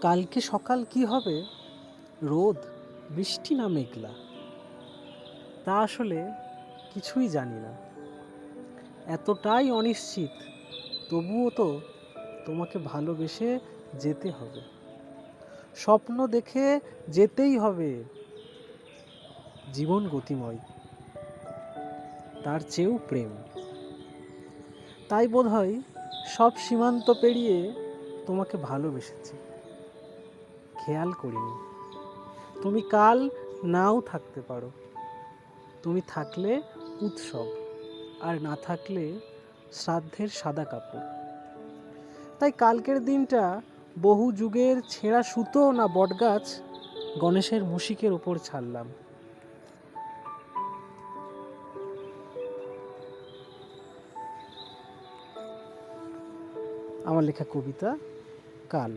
কালকে সকাল কি হবে? রোদ বৃষ্টি না মেঘলা? তা আসলে কিছুই জানি না। এতটাই অনিশ্চিত, তবুও তো তোমাকে ভালোবেসে যেতে হবে। স্বপ্ন দেখে যেতেই হবে। জীবন গতিময়, তার চেয়েও প্রেম। তাই বোধ হয় সব সীমান্ত পেরিয়ে তোমাকে ভালোবেসেছি। খেয়াল করিনি। তুমি কাল নাও থাকতে পারো। তুমি থাকলে উৎসব, আর না থাকলে শ্রাদ্ধের সাদা কাপড়। তাই কালকের দিনটা বহু যুগের ছেঁড়া সুতো না বটগাছ গণেশের মুশিকের ওপর ছাড়লাম। আমার লেখা কবিতা কাল।